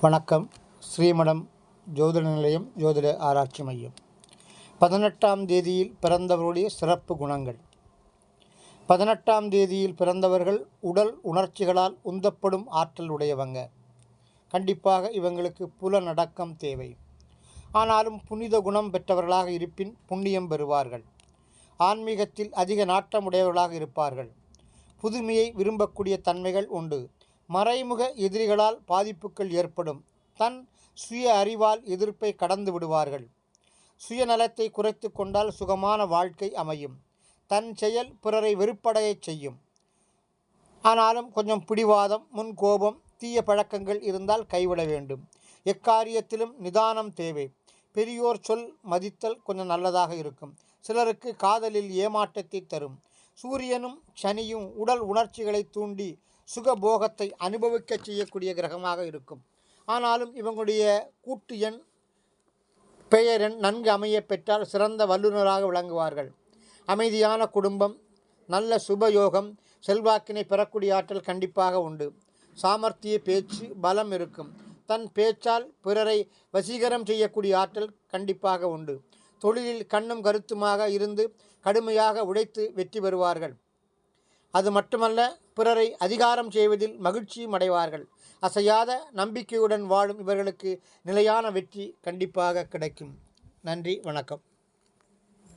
வணக்கம். ஸ்ரீமடம் ஜோதிட நிலையம் ஜோதிட ஆராய்ச்சி மையம். பதினெட்டாம் தேதியில் பிறந்தவருடைய சிறப்பு குணங்கள். பதினெட்டாம் தேதியில் பிறந்தவர்கள் உடல் உணர்ச்சிகளால் உந்தப்படும் ஆற்றல் உடையவங்க. கண்டிப்பாக இவங்களுக்கு புலனடக்கம் தேவை. ஆனாலும் புனித குணம் பெற்றவர்களாக இருப்பின் புண்ணியம் பெறுவார்கள். ஆன்மீகத்தில் அதிக நாட்டம் உடையவர்களாக இருப்பார்கள். புதுமையை விரும்பக்கூடிய தன்மைகள் உண்டு. மறைமுக எதிரிகளால் பாதிப்புகள் ஏற்படும். தன் சுய அறிவால் எதிர்ப்பை கடந்து விடுவார்கள். சுயநலத்தை குறைத்து கொண்டால் சுகமான வாழ்க்கை அமையும். தன் செயல் பிறரை வெறுப்படையச் செய்யும். ஆனாலும் கொஞ்சம் பிடிவாதம் முன் கோபம் தீய பழக்கங்கள் இருந்தால் கைவிட வேண்டும். எக்காரியத்திலும் நிதானம் தேவை. பெரியோர் சொல் மதித்தல் கொஞ்சம் நல்லதாக இருக்கும். சிலருக்கு காதலில் ஏமாற்றத்தை தரும். சூரியனும் சனியும் உடல் உணர்ச்சிகளை தூண்டி சுகபோகத்தை அனுபவிக்க செய்யக்கூடிய கிரகமாக இருக்கும். ஆனாலும் இவங்களுடைய கூட்டு எண் பெயரெண் நன்கு அமைய பெற்றால் சிறந்த வல்லுநராக விளங்குவார்கள். அமைதியான குடும்பம் நல்ல சுபயோகம் செல்வாக்கினை பெறக்கூடிய ஆற்றல் கண்டிப்பாக உண்டு. சாமர்த்திய பேச்சு பலம் இருக்கும். தன் பேச்சால் பிறரை வசீகரம் செய்யக்கூடிய ஆற்றல் கண்டிப்பாக உண்டு. தொழிலில் கண்ணும் கருத்துமாக இருந்து கடுமையாக உழைத்து வெற்றி பெறுவார்கள். அது மட்டுமல்ல பிறரை அதிகாரம் செய்வதில் மகிழ்ச்சியும் அடைவார்கள். அசையாத நம்பிக்கையுடன் வாழும் இவர்களுக்கு நிலையான வெற்றி கண்டிப்பாக கிடைக்கும். நன்றி வணக்கம்.